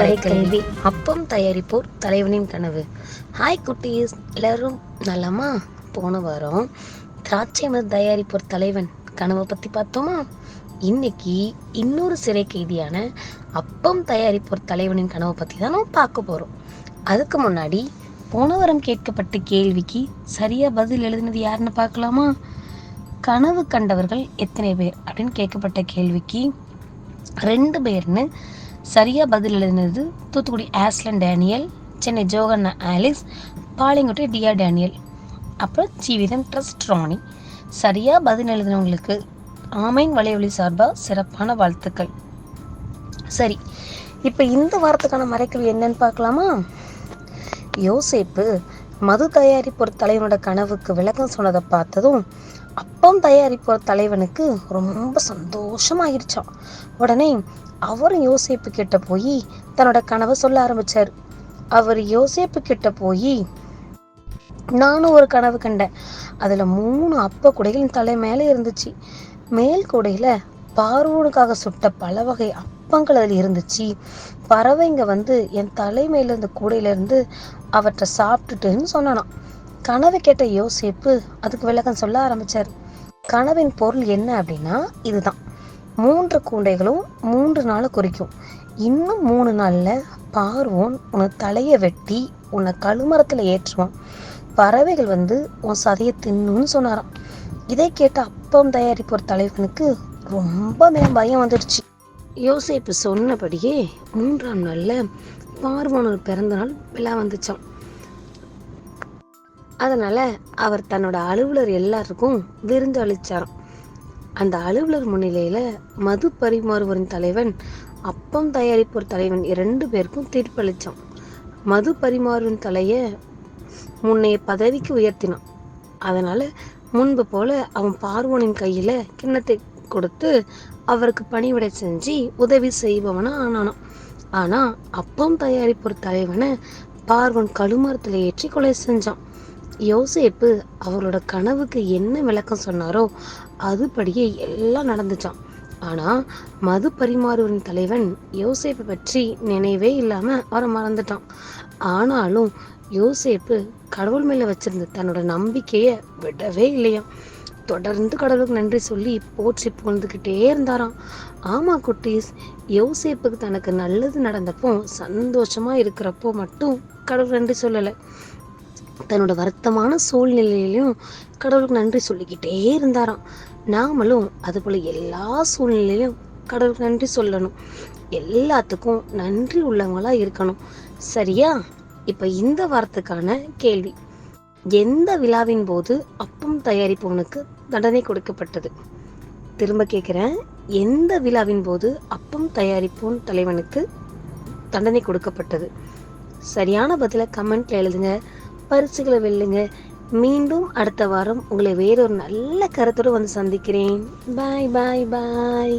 மறைக்கல்வி அப்பம் தயாரிப்போர் தலைவனின் கனவு. ஹாய் குட்டீஸ். எல்லாரும் நலமா? போன வாரம் திராட்சை மது தயாரிப்போர் தலைவன் கனவை பத்தி பார்த்தோமா? இன்னைக்கு இன்னொரு சிறை கைதியான அப்பம் தயாரிப்போர் தலைவனின் கனவை பத்தி தான் நம்ம பார்க்க போறோம். அதுக்கு முன்னாடி போன வாரம் கேட்கப்பட்ட கேள்விக்கு சரியா பதில் எழுதினது யாருன்னு பார்க்கலாமா? கனவு கண்டவர்கள் எத்தனை பேர் அப்படின்னு கேட்கப்பட்ட கேள்விக்கு ரெண்டு பேர்னு சரியா பதில் எழுதினது தூத்துக்குடி ஆஸ்லன் டேனியல் சென்னை ஜோகண்ணா ஆலிஸ் பாளையங்குட்டை டியா டேனியல் அப்புறம் ஜீவிதம் ட்ரஸ்ட் ராணி சரியா பதில் எழுதினவங்களுக்கு ஆமைன் வலையொலி சார்பாக சிறப்பான வாழ்த்துக்கள். சரி இப்போ இந்த வாரத்துக்கான மறைக்கல் என்னன்னு பார்க்கலாமா? யோசேப்பு மது தயாரிப்போர் தலைவனோட கனவுக்கு விளக்கம் சொன்னதை பார்த்ததும் அப்பம் தயாரிப்போர் தலைவனுக்கு ரொம்ப சந்தோஷமாயிருச்சான் உடனே அவரும் யோசிப்பு கிட்ட போய் தன்னோட கனவை சொல்ல ஆரம்பிச்சார். அவர் யோசிப்பு கிட்ட போய் நானும் ஒரு கனவு கண்டேன். அதுல மூணு அப்ப குடைகளின் தலை மேலே இருந்துச்சு. மேல் கூடையில பார்வோனுக்காக சுட்ட பல வகை அப்பங்கள் அதில் இருந்துச்சு. பறவைங்க வந்து என் தலை மேல இருந்த கூடையில இருந்து அவற்றை சாப்பிட்டுட்டுன்னு சொன்னானான் கனவை கேட்ட யோசேப்பு அதுக்கு விளக்கம் சொல்ல ஆரம்பித்தார் கனவின் பொருள் என்ன அப்படின்னா இதுதான். மூன்று கூண்டைகளும் மூன்று நாளை குறிக்கும். இன்னும் மூணு நாளில் பார்வோன் உன தலையை வெட்டி உன்னை கழுமரத்தில் ஏற்றுவான். பறவைகள் வந்து உன் சதையை தின்னுன்னு சொன்னாராம். இதை கேட்ட அப்பம் தயாரிப்போர் தலைவனுக்கு ரொம்ப பயம் வந்துடுச்சு. யோசேப்பு சொன்னபடியே மூன்றாம் நாள்ல பார்வோனோட பிறந்த நாள் விழா வந்துச்சான் அதனால் அவர் தன்னோட அலுவலர் எல்லாருக்கும் விருந்து அளித்தாராம் அந்த அலுவலர் முன்னிலையில் மது பரிமாறுவரின் தலைவன் அப்பம் தயாரிப்போர் தலைவன் இரண்டு பேருக்கும் தீர்ப்பளித்தான் மது பரிமாறுவன் தலையை முன்னைய பதவிக்கு உயர்த்தினான். அதனால் முன்பு போல அவன் பார்வோனின் கையில் கிண்ணத்தை கொடுத்து அவருக்கு பணிவிடை செஞ்சு உதவி செய்பவனா ஆனானான் ஆனால் அப்பம் தயாரிப்போர் தலைவனை பார்வன் கழுமரத்தில் ஏற்றி கொலை செஞ்சான். யோசேப்பு அவரோட கனவுக்கு என்ன விளக்கம் சொன்னாரோ அதுபடியே எல்லாம் நடந்துச்சான் ஆனா மது பரிமாறுவரின் தலைவன் யோசேப்பை பற்றி நினைவே இல்லாம அவரை மறந்துட்டான். ஆனாலும் யோசேப்பு கடவுள் மேல வச்சிருந்த தன்னோட நம்பிக்கையை விடவே இல்லையாம். தொடர்ந்து கடவுளுக்கு நன்றி சொல்லி போற்றி புகழ்ந்துக்கிட்டே இருந்தாராம். ஆமா குட்டீஸ் யோசேப்புக்கு தனக்கு நல்லது நடந்தப்போ சந்தோஷமா இருக்கிறப்போ மட்டும் கடவுள் நன்றி சொல்லலை. தன்னோட வருத்தமான சூழ்நிலையிலையும் கடவுளுக்கு நன்றி சொல்லிக்கிட்டே இருந்தாராம். நாமளும் அதுபோல் எல்லா சூழ்நிலையிலும் கடவுளுக்கு நன்றி சொல்லணும். எல்லாத்துக்கும் நன்றி உள்ளவங்களா இருக்கணும். சரியா? இப்ப இந்த வாரத்துக்கான கேள்வி. எந்த விழாவின் போது அப்பம் தயாரிப்பவனுக்கு தண்டனை கொடுக்கப்பட்டது? திரும்ப கேட்குறேன் எந்த விழாவின் போது அப்பம் தயாரிப்போன் தலைவனுக்கு தண்டனை கொடுக்கப்பட்டது? சரியான பதிலை கமெண்ட்ல எழுதுங்க. பரிசுகளை வெல்லுங்க. மீண்டும் அடுத்த வாரம் உங்களை வேறொரு நல்ல கருத்தோடு வந்து சந்திக்கிறேன். பாய் பாய் பாய்